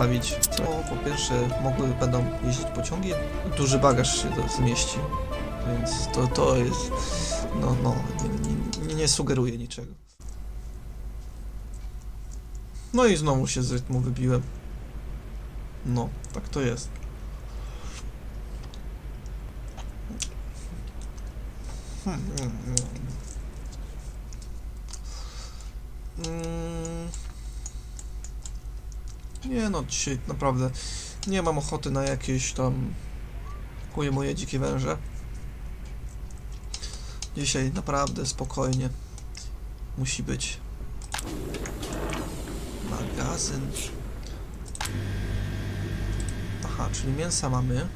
postawić. Po pierwsze mogły, będą jeździć pociągi, duży bagaż się to zmieści. Więc to, to jest, no, no, nie, nie, nie sugeruje niczego. No i znowu się z rytmu wybiłem. No, tak to jest. Hmm, hmm, hmm. Mm. Nie no, dzisiaj naprawdę nie mam ochoty na jakieś tam kuje moje dzikie węże. Dzisiaj naprawdę spokojnie musi być magazyn. Aha, czyli mięsa mamy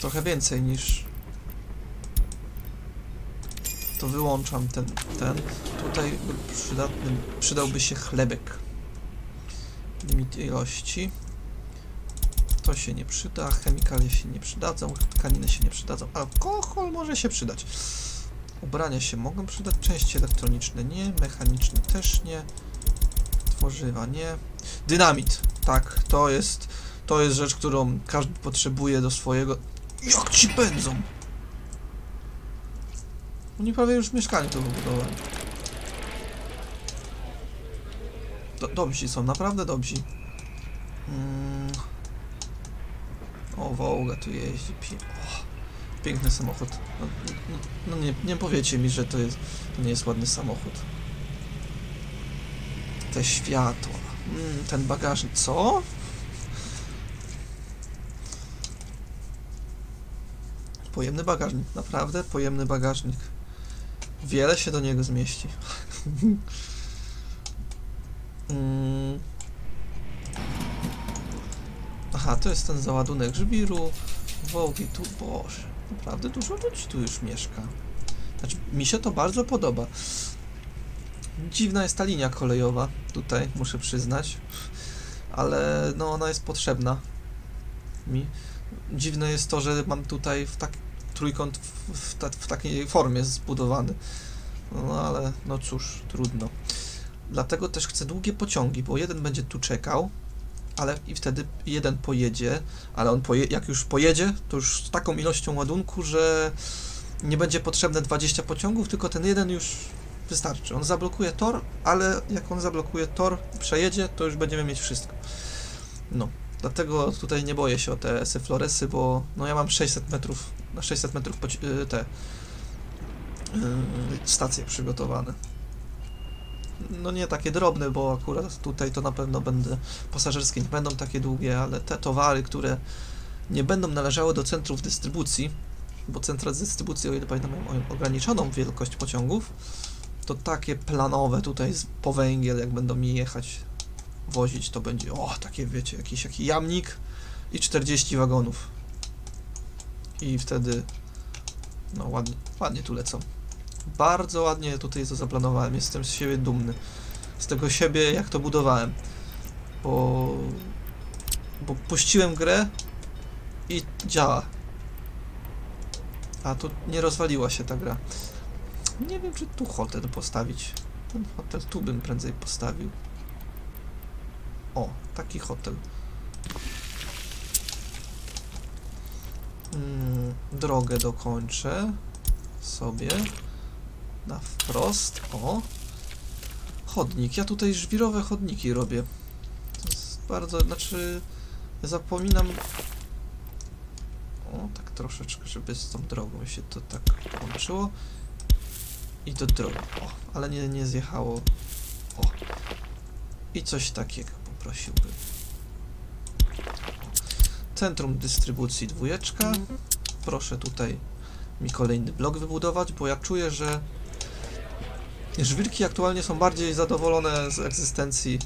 trochę więcej niż to wyłączam ten, ten. Tutaj przydatny, przydałby się chlebek. Limit ilości. To się nie przyda, chemikalia się nie przydadzą, tkaniny się nie przydadzą, alkohol może się przydać. Ubrania się mogą przydać, części elektroniczne nie, mechaniczne też nie, tworzywa nie. Dynamit, tak, to jest, to jest rzecz, którą każdy potrzebuje do swojego... Jak ci pędzą! Oni prawie już mieszkanie tu wybudowali. Do, dobrzy są, naprawdę dobrzy. Mm. O, tu jeździ. Piękny samochód. No, no, no nie, nie powiecie mi, że to, jest, to nie jest ładny samochód. Te światła. Mm, ten bagażnik. Co? Pojemny bagażnik. Naprawdę pojemny bagażnik. Wiele się do niego zmieści. Mm. Aha, to jest ten załadunek żwiru. Wołgi tu, boże. Naprawdę dużo ludzi tu już mieszka. Znaczy, mi się to bardzo podoba. Dziwna jest ta linia kolejowa tutaj, muszę przyznać. Ale no ona jest potrzebna mi. Dziwne jest to, że mam tutaj w tak trójkąt w, w, ta, w takiej formie zbudowany. No ale no cóż, trudno. Dlatego też chcę długie pociągi, bo jeden będzie tu czekał, ale i wtedy jeden pojedzie, ale on poje, jak już pojedzie, to już z taką ilością ładunku, że nie będzie potrzebne 20 pociągów, tylko ten jeden już wystarczy. On zablokuje tor, ale jak on zablokuje tor, przejedzie, to już będziemy mieć wszystko. No, dlatego tutaj nie boję się o te esy floresy, bo no ja mam 600 metrów, na 600 metrów y, te y, stacje przygotowane. No nie takie drobne, bo akurat tutaj to na pewno będę pasażerskie nie będą takie długie, ale te towary, które nie będą należały do centrów dystrybucji, bo centra dystrybucji, o ile pamiętam, mają ograniczoną wielkość pociągów, to takie planowe tutaj po węgiel, jak będą mi jechać, wozić, to będzie, o, takie wiecie, jakiś taki jamnik i 40 wagonów. I wtedy, no ładnie, ładnie tu lecą. Bardzo ładnie tutaj to zaplanowałem. Jestem z siebie dumny. Z tego siebie, jak to budowałem. Bo. Bo puściłem grę i działa. A tu nie rozwaliła się ta gra. Nie wiem, czy tu hotel postawić. Ten hotel tu bym prędzej postawił. O, taki hotel. Mm, drogę dokończę sobie na wprost. O! Chodnik. Ja tutaj żwirowe chodniki robię. To jest bardzo, znaczy zapominam. O, tak troszeczkę, żeby z tą drogą się to tak połączyło. I do drogi. O, ale nie, nie zjechało. O. I coś takiego poprosiłbym. Centrum dystrybucji dwójeczka. Proszę tutaj mi kolejny blok wybudować, bo ja czuję, że żwirki aktualnie są bardziej zadowolone z egzystencji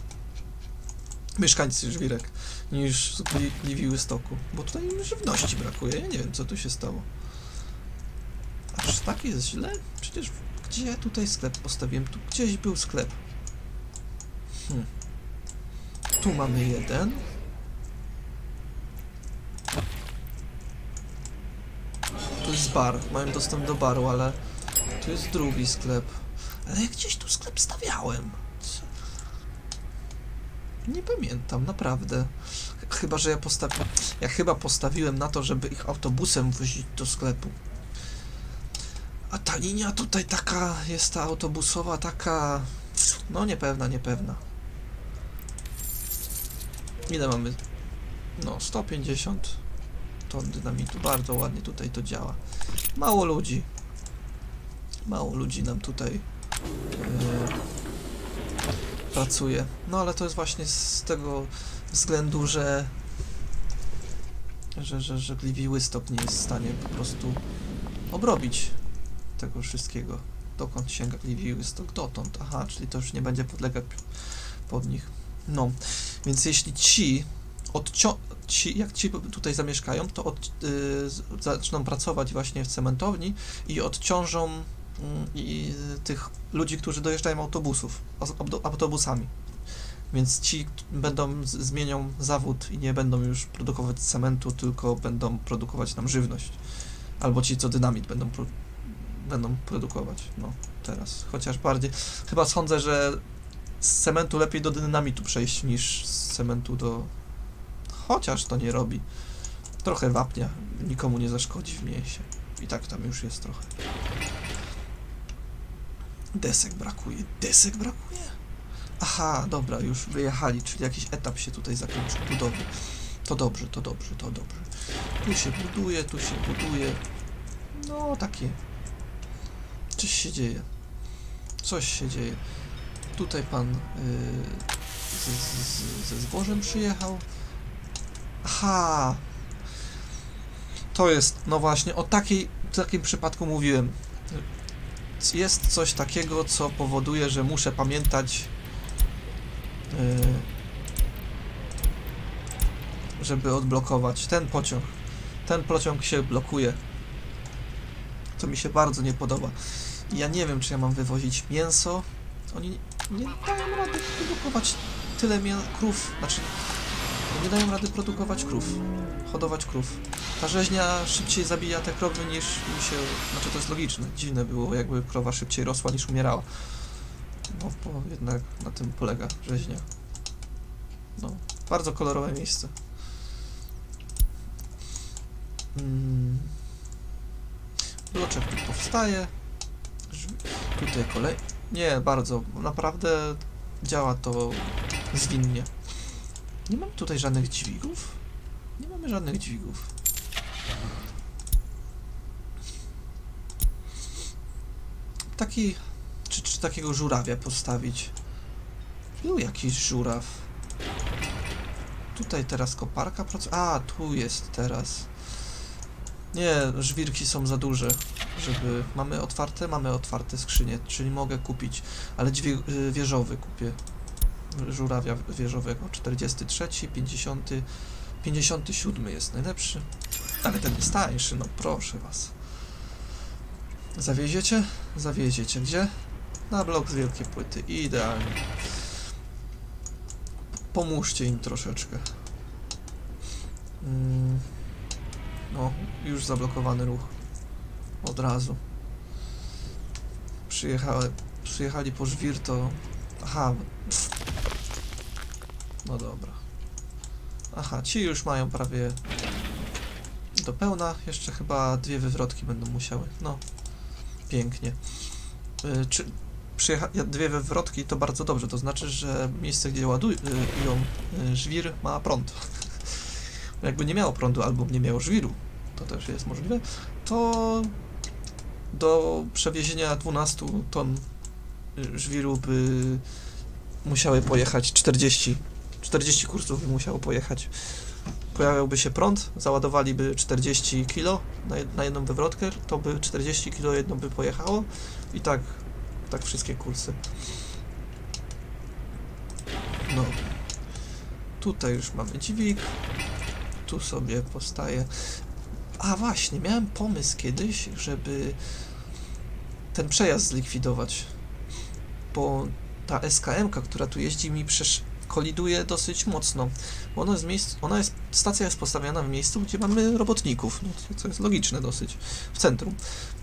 mieszkańcy żwirek niż z Gli- Gliwiły Stoku, bo tutaj im żywności brakuje. Ja nie wiem, co tu się stało. Aż tak jest źle? Przecież gdzie ja tutaj sklep postawiłem? Tu gdzieś był sklep. Hmm. Tu mamy jeden. Tu jest bar. Mają dostęp do baru, ale tu jest drugi sklep. Ale ja gdzieś tu sklep stawiałem. Nie pamiętam, naprawdę. Ch- Chyba, że ja postawiłem. Ja chyba postawiłem na to, żeby ich autobusem wozić do sklepu. A ta linia tutaj taka jest ta autobusowa, taka. No niepewna, niepewna. Ile mamy? No, 150 ton dynamitu. Bardzo ładnie tutaj to działa. Mało ludzi. Mało ludzi nam tutaj pracuje. No ale to jest właśnie z tego względu, że że, że, że Gliwi Łystok nie jest w stanie po prostu obrobić tego wszystkiego. Dokąd sięga Gliwi Łystok? Dotąd. Aha, czyli to już nie będzie podlegać pod nich. No, więc jeśli ci odcią... Ci, jak ci tutaj zamieszkają, to od, y, z- zaczną pracować właśnie w cementowni i odciążą i tych ludzi, którzy dojeżdżają autobusów, autobusami. Więc ci będą, zmienią zawód i nie będą już produkować cementu, tylko będą produkować nam żywność. Albo ci, co dynamit będą, pro, będą produkować. No, teraz. Chociaż bardziej. Chyba sądzę, że z cementu lepiej do dynamitu przejść niż z cementu do. Chociaż to nie robi. Trochę wapnia, nikomu nie zaszkodzi w mięsie. I tak tam już jest trochę. Desek brakuje. Desek brakuje? Aha, dobra, już wyjechali, czyli jakiś etap się tutaj zakończył budowy. To dobrze, to dobrze, to dobrze. Tu się buduje, tu się buduje. No, takie. Coś się dzieje. Coś się dzieje. Tutaj pan yy, ze, z, ze zbożem przyjechał. Aha. To jest, no właśnie, o takiej, takim przypadku mówiłem. Jest coś takiego, co powoduje, że muszę pamiętać, yy, żeby odblokować ten pociąg. Ten pociąg się blokuje. To mi się bardzo nie podoba. Ja nie wiem, czy ja mam wywozić mięso. Oni nie dają rady produkować tyle krów. Znaczy, nie dają rady produkować krów. Hodować krów. Ta rzeźnia szybciej zabija te krowy niż mi się... Znaczy to jest logiczne. Dziwne było, jakby krowa szybciej rosła niż umierała. No, bo jednak na tym polega rzeźnia. No, bardzo kolorowe miejsce. Mm. Bloczek tu powstaje. Tutaj kolej... Nie, bardzo. Naprawdę działa to zwinnie. Nie mamy tutaj żadnych dźwigów? Nie mamy żadnych dźwigów. Taki... Czy, czy takiego żurawia postawić? Był jakiś żuraw. Tutaj teraz koparka pracuje. A, tu jest teraz. Nie, żwirki są za duże, żeby... Mamy otwarte? Mamy otwarte skrzynie, czyli mogę kupić, ale dźwieg... y, wieżowy kupię. Żurawia wieżowego. 43, 50, 57 jest najlepszy. Ale ten jest tańszy, no proszę was. Zawieziecie? Zawieziecie. Gdzie? Na blok z wielkiej płyty. Idealnie. Pomóżcie im troszeczkę. Mm. No, już zablokowany ruch. Od razu. Przyjechały, przyjechali po żwir, to... Aha. No dobra. Aha, ci już mają prawie do pełna. Jeszcze chyba dwie wywrotki będą musiały. No, pięknie. Y, czy przyjecha dwie wywrotki to bardzo dobrze. To znaczy, że miejsce, gdzie ładują y, żwir, ma prąd. Jakby nie miało prądu albo nie miało żwiru, to też jest możliwe, to do przewiezienia 12 ton y, żwiru by musiały pojechać 40 40 kursów by musiało pojechać. Pojawiałby się prąd, załadowaliby 40 kg na, jed- na jedną wywrotkę, to by 40 kg jedno by pojechało i tak, tak wszystkie kursy. No. Tutaj już mamy dźwig. Tu sobie postaje. A właśnie, miałem pomysł kiedyś, żeby ten przejazd zlikwidować. Bo ta SKM, która tu jeździ, mi przecież koliduje dosyć mocno. Bo ona jest, miejsc, ona jest, stacja jest postawiona w miejscu, gdzie mamy robotników, no, co- jest logiczne dosyć, w centrum.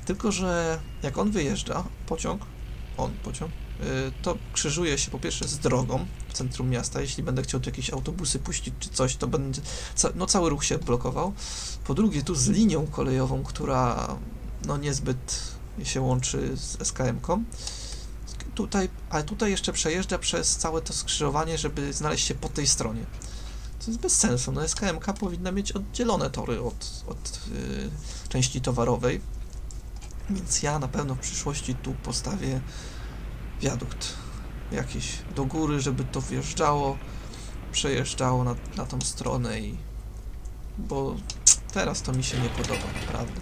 Tylko, że jak on wyjeżdża, pociąg, on pociąg, y, to krzyżuje się po pierwsze z drogą w centrum miasta. Jeśli będę chciał tu jakieś autobusy puścić czy coś, to będzie, ca, no cały ruch się blokował. Po drugie tu z linią kolejową, która no niezbyt się łączy z SKM-ką. Tutaj, ale tutaj jeszcze przejeżdża przez całe to skrzyżowanie, żeby znaleźć się po tej stronie. To jest bez sensu. No SKM-ka powinna mieć oddzielone tory od, od yy, części towarowej. Więc ja na pewno w przyszłości tu postawię wiadukt jakiś do góry, żeby to wjeżdżało, przejeżdżało na, na tą stronę i bo teraz to mi się nie podoba, naprawdę.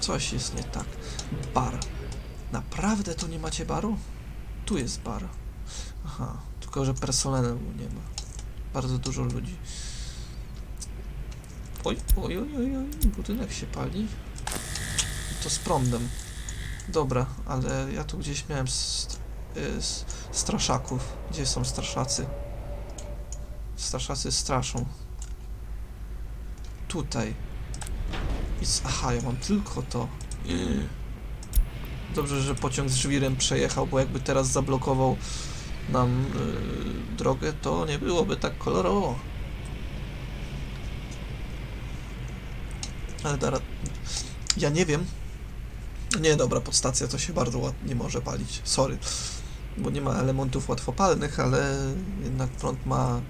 Coś jest nie tak. Bar. Naprawdę to nie macie baru? Tu jest bar. Aha, tylko że personelu nie ma. Bardzo dużo ludzi. Oj, oj, oj, oj, oj, budynek się pali. To z prądem. Dobra, ale ja tu gdzieś miałem y, straszaków. Gdzie są straszacy? Straszacy straszą. Tutaj. I Aha, ja mam tylko to. Yy. Dobrze, że pociąg z żwirem przejechał, bo jakby teraz zablokował nam yy, drogę, to nie byłoby tak kolorowo. Ale teraz... Ja nie wiem. Nie, dobra, podstacja to się bardzo ładnie może palić. Sorry. Bo nie ma elementów łatwopalnych, ale jednak prąd ma...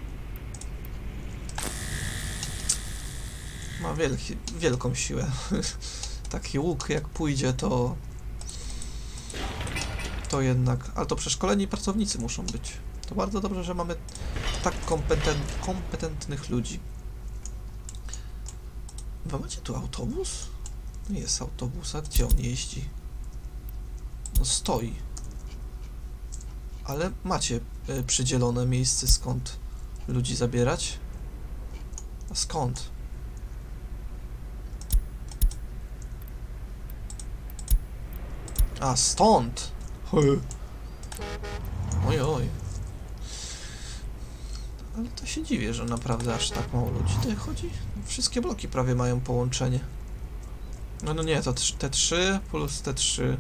Ma wielki, wielką siłę. Taki łuk jak pójdzie, to... To jednak... Ale to przeszkoleni pracownicy muszą być. To bardzo dobrze, że mamy tak kompetent, kompetentnych ludzi. Wy macie tu autobus? Nie jest autobus, a gdzie on jeździ? No stoi. Ale macie y, przydzielone miejsce, skąd ludzi zabierać? A skąd? A stąd! Oj, oj. Ale to się dziwię, że naprawdę aż tak mało ludzi tutaj chodzi. Wszystkie bloki prawie mają połączenie. No, no nie, to te trzy plus te trzy.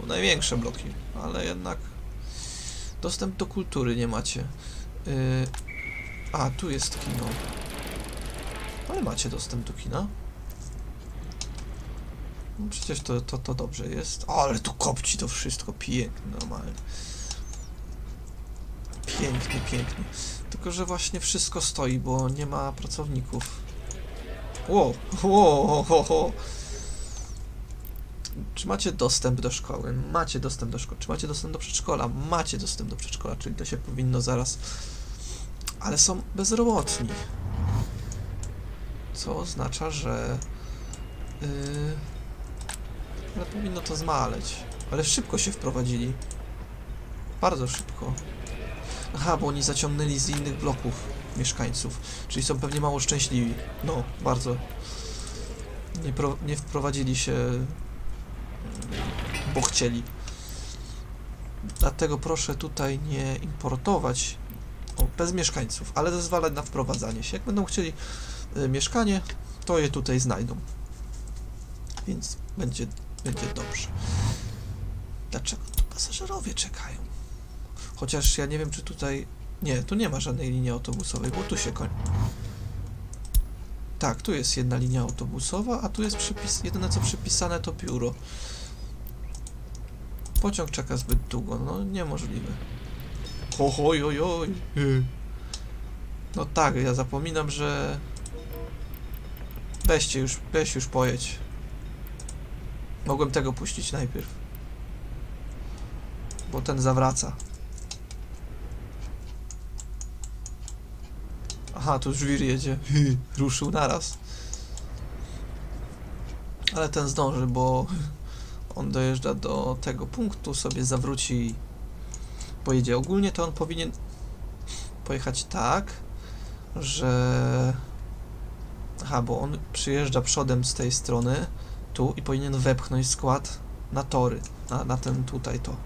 No, największe bloki, ale jednak dostęp do kultury nie macie. Yy... A, tu jest kino. Ale macie dostęp do kina. No przecież to, to, to dobrze jest. O, ale tu kopci to wszystko pięknie, normalnie. Pięknie, pięknie. Tylko, że właśnie wszystko stoi, bo nie ma pracowników. Wow, wow, ho, ho. Czy macie dostęp do szkoły? Macie dostęp do szkoły. Czy macie dostęp do przedszkola? Macie dostęp do przedszkola, czyli to się powinno zaraz. Ale są bezrobotni. Co oznacza, że. Yy... Ale powinno to zmaleć. Ale szybko się wprowadzili. Bardzo szybko. Aha, bo oni zaciągnęli z innych bloków mieszkańców. Czyli są pewnie mało szczęśliwi. No, bardzo. Nie, pro, nie wprowadzili się, bo chcieli. Dlatego proszę tutaj nie importować o, bez mieszkańców, ale zezwalać na wprowadzanie się. Jak będą chcieli y, mieszkanie, to je tutaj znajdą. Więc będzie, będzie dobrze. Dlaczego tu pasażerowie czekają? Chociaż ja nie wiem, czy tutaj... Nie, tu nie ma żadnej linii autobusowej, bo tu się kończy. Tak, tu jest jedna linia autobusowa, a tu jest przypis... Jedyne co przypisane to biuro. Pociąg czeka zbyt długo, no niemożliwe. Ho, hoj, oj. No tak, ja zapominam, że... Weźcie już, weź już pojedź. Mogłem tego puścić najpierw. Bo ten zawraca. Aha, tu żwir jedzie. Ruszył naraz. Ale ten zdąży, bo on dojeżdża do tego punktu, sobie zawróci i pojedzie. Ogólnie to on powinien pojechać tak, że... Aha, bo on przyjeżdża przodem z tej strony, tu i powinien wepchnąć skład na tory, na, na ten tutaj to.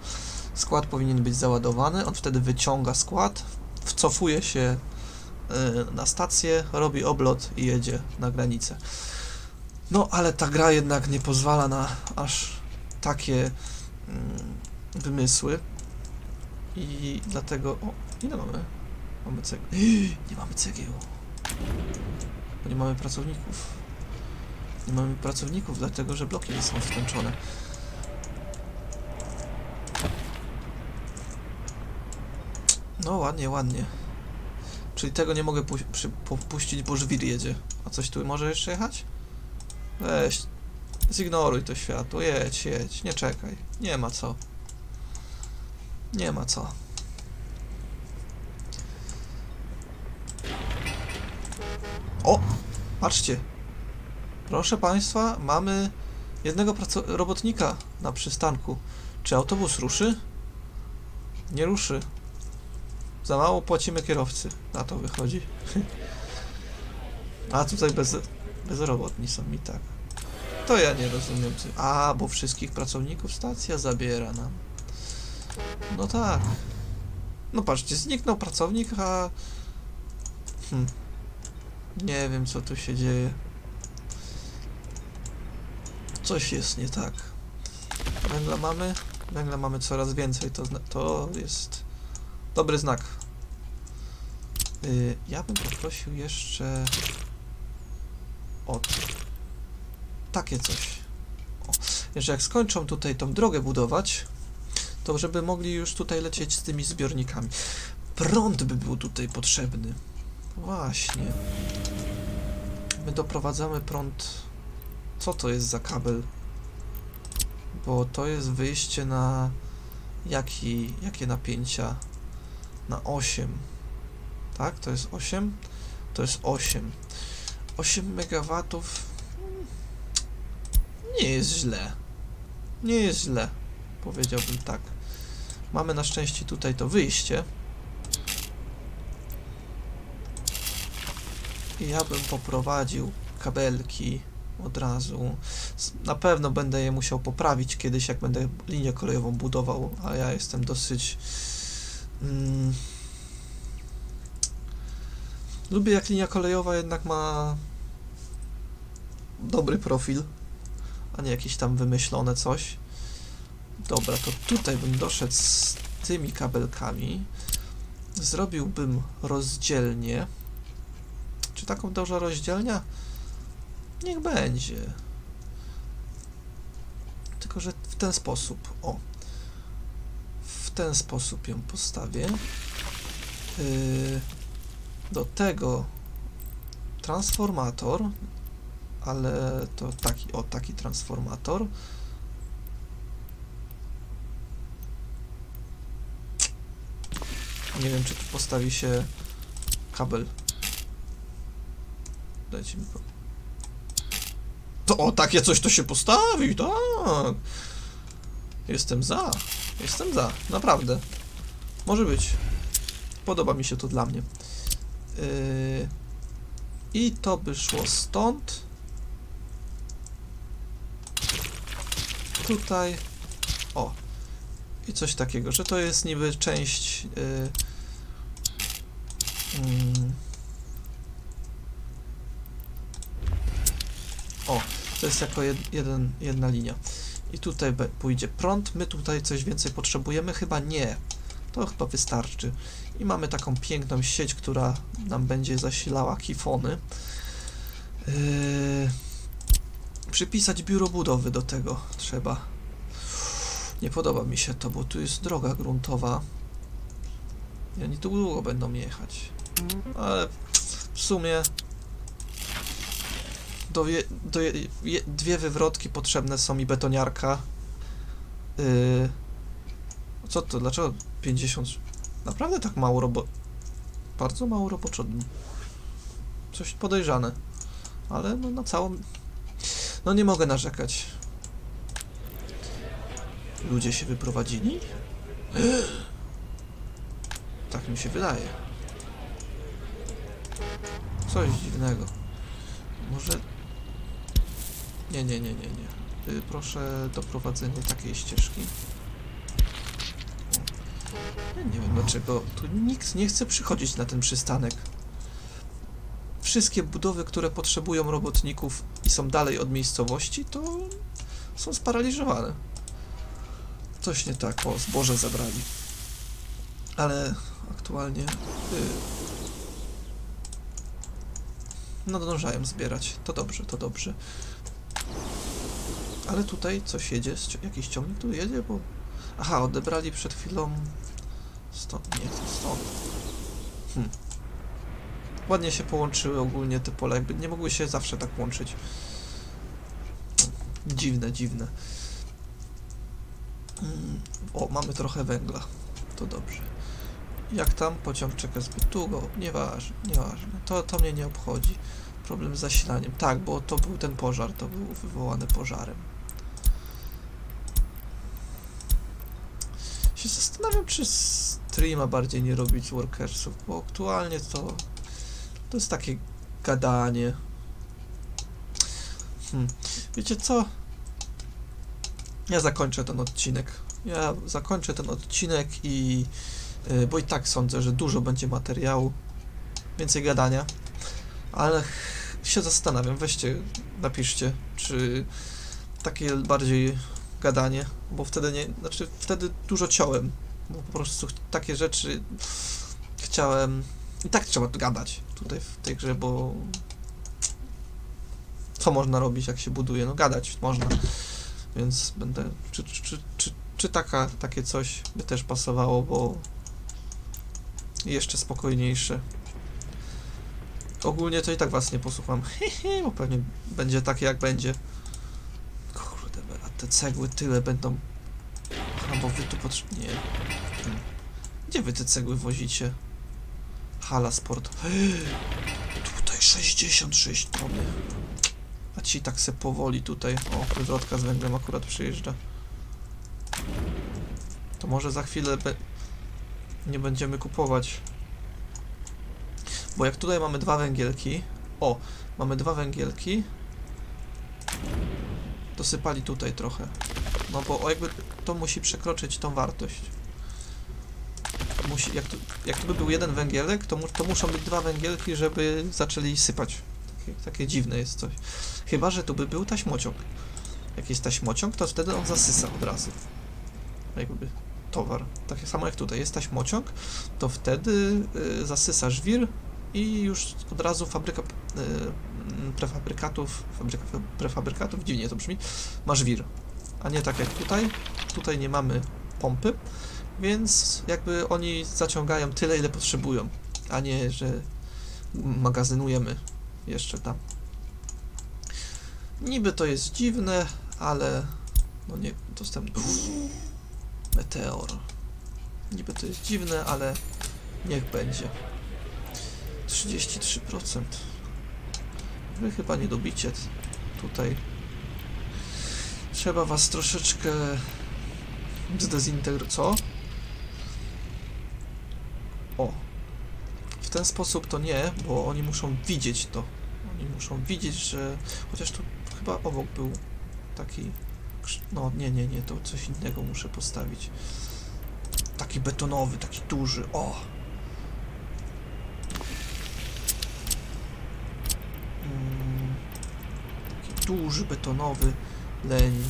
Skład powinien być załadowany, on wtedy wyciąga skład, wcofuje się y, na stację, robi oblot i jedzie na granicę. No, ale ta gra jednak nie pozwala na aż takie mm, wymysły. I dlatego... O, ile mamy? Mamy cegieł. Nie mamy cegieł. Bo nie mamy pracowników. Nie mamy pracowników, dlatego że bloki nie są skończone. No ładnie, ładnie. Czyli tego nie mogę puścić, bo żwir jedzie. A coś tu może jeszcze jechać? Weź, zignoruj to światło, jedź, jedź, nie czekaj. Nie ma co. Nie ma co. O! Patrzcie. Proszę Państwa, mamy jednego robotnika na przystanku. Czy autobus ruszy? Nie ruszy. Za mało płacimy kierowcy. Na to wychodzi. A tutaj bez, bezrobotni są i tak. To ja nie rozumiem. A, bo wszystkich pracowników stacja zabiera nam. No tak. No patrzcie, zniknął pracownik, a... Hm. Nie wiem, co tu się dzieje. Coś jest nie tak. Węgla mamy? Węgla mamy coraz więcej, to, to jest dobry znak. Y, ja bym poprosił jeszcze o takie coś. O, że jak skończą tutaj tą drogę budować, to żeby mogli już tutaj lecieć z tymi zbiornikami. Prąd by był tutaj potrzebny. Właśnie. My doprowadzamy prąd. Co to jest za kabel? Bo to jest wyjście na jaki, jakie napięcia? Na 8. Tak? To jest 8? To jest 8. 8 MW nie jest źle. Nie jest źle. Powiedziałbym tak. Mamy na szczęście tutaj to wyjście. I ja bym poprowadził kabelki od razu. Na pewno będę je musiał poprawić kiedyś, jak będę linię kolejową budował, a ja jestem dosyć. Mm, lubię, jak linia kolejowa jednak ma dobry profil, a nie jakieś tam wymyślone coś. Dobra, to tutaj bym doszedł z tymi kabelkami. Zrobiłbym rozdzielnie. Czy taką duża rozdzielnia? Niech będzie. Tylko, że w ten sposób. O. W ten sposób ją postawię. Yy, do tego transformator, ale to taki, o taki transformator. Nie wiem, czy tu postawi się kabel. Dajcie mi po... To o, takie coś to się postawi, tak. Jestem za. Jestem za, naprawdę. Może być. Podoba mi się to dla mnie. Yy... I to by szło stąd. Tutaj. O. I coś takiego, że to jest niby część. Yy... Mm. O, to jest jako jed, jeden, jedna linia. I tutaj pójdzie prąd. My tutaj coś więcej potrzebujemy? Chyba nie. To chyba wystarczy. I mamy taką piękną sieć, która nam będzie zasilała kifony. Yy... Przypisać biuro budowy do tego trzeba. Nie podoba mi się to, bo tu jest droga gruntowa. I oni tu długo będą jechać. Ale w sumie do, je, do je, je, dwie wywrotki potrzebne są mi betoniarka. Yy, co to? Dlaczego 50? Naprawdę tak mało robo... Bardzo mało roboczo. Coś podejrzane. Ale no na całą... No nie mogę narzekać. Ludzie się wyprowadzili? Tak mi się wydaje. Coś dziwnego. Może... Nie, nie, nie, nie, nie. Y, Proszę doprowadzenie takiej ścieżki. Ja nie wiem dlaczego tu nikt nie chce przychodzić na ten przystanek. Wszystkie budowy, które potrzebują robotników i są dalej od miejscowości, to są sparaliżowane. Coś nie tak, o, zboże zabrali. Ale aktualnie... Y... No dążają zbierać. To dobrze, to dobrze. Ale tutaj coś jedzie, jakiś ciągnik tu jedzie, bo... Aha, odebrali przed chwilą... Stąd, nie, stąd. Hm. Ładnie się połączyły ogólnie te pola, jakby nie mogły się zawsze tak łączyć. Dziwne, dziwne. Mm, O, mamy trochę węgla. To dobrze. Jak tam pociąg czeka zbyt długo? Nieważne, nieważne. To, to mnie nie obchodzi. Problem z zasilaniem. Tak, bo to był ten pożar, to był wywołany pożarem. Się zastanawiam, czy streama bardziej nie robić workersów, bo aktualnie to to jest takie gadanie. Hmm. Wiecie co? Ja zakończę ten odcinek. Ja zakończę ten odcinek i. y, Bo i tak sądzę, że dużo będzie materiału. Więcej gadania. Ale się zastanawiam. Weźcie, napiszcie, czy takie bardziej gadanie, bo wtedy nie. Znaczy, wtedy dużo ciąłem. Bo po prostu takie rzeczy chciałem. I tak trzeba gadać tutaj w tej grze, bo co można robić, jak się buduje? No gadać można. Więc będę. Czy, czy, czy, czy, czy taka, takie coś by też pasowało, bo jeszcze spokojniejsze. Ogólnie to i tak was nie posłucham. Bo pewnie będzie takie jak będzie. Te cegły tyle będą. A bo wy tu potrzebnie. Hmm. Gdzie wy te cegły wozicie? Hala sport. Tutaj 66 tony. A ci tak se powoli tutaj. O, wywrotka z węglem akurat przyjeżdża. To może za chwilę be... nie będziemy kupować. Bo jak tutaj mamy dwa węgielki. O, mamy dwa węgielki. Dosypali tutaj trochę. No bo jakby to musi przekroczyć tą wartość musi, jak, tu, jak by był jeden węgielek, to, mu, to muszą być dwa węgielki, żeby zaczęli sypać. Takie, takie dziwne jest coś. Chyba, że tu by był taśmociąg. Jak jest taśmociąg, to wtedy on zasysa od razu. Jakby towar. Tak samo jak tutaj jest taśmociąg, to wtedy y, zasysa żwir i już od razu fabryka y, prefabrykatów, fabryka prefabrykatów, dziwnie to brzmi, ma żwir. A nie tak jak tutaj. Tutaj nie mamy pompy, więc jakby oni zaciągają tyle, ile potrzebują, a nie, że magazynujemy jeszcze tam. Niby to jest dziwne, ale no nie, dostęp... Meteor. Niby to jest dziwne, ale niech będzie. 33%. Wy chyba nie dobicie tutaj. Trzeba was troszeczkę zdezintegrować. Co? O. W ten sposób to nie, bo oni muszą widzieć to. Oni muszą widzieć, że... Chociaż tu chyba obok był taki... No, nie, nie, nie, to coś innego muszę postawić. Taki betonowy, taki duży. O! Mm, Taki duży, betonowy leń.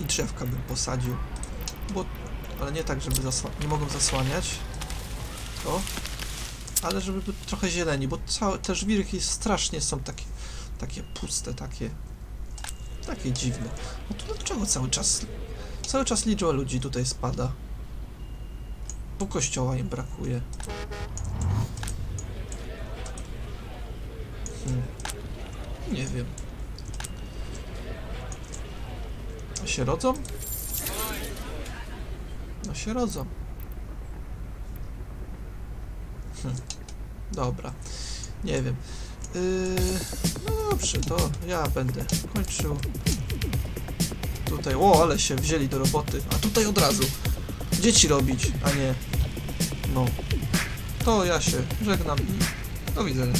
I drzewka bym posadził. Bo ale nie tak, żeby. Nie mogą zasłaniać. To. Ale żeby trochę zieleni, bo całe te żwirki strasznie są takie, takie puste, takie, takie dziwne. No to dlaczego cały czas, cały czas liczba ludzi tutaj spada? Bo kościoła im brakuje. Hmm. Nie wiem. A się rodzą? No się rodzą. Hm. Dobra. Nie wiem. Yy, no dobrze, to ja będę kończył. Tutaj, o, ale się wzięli do roboty. A tutaj od razu. Dzieci robić, a nie. No. To ja się żegnam i do widzenia.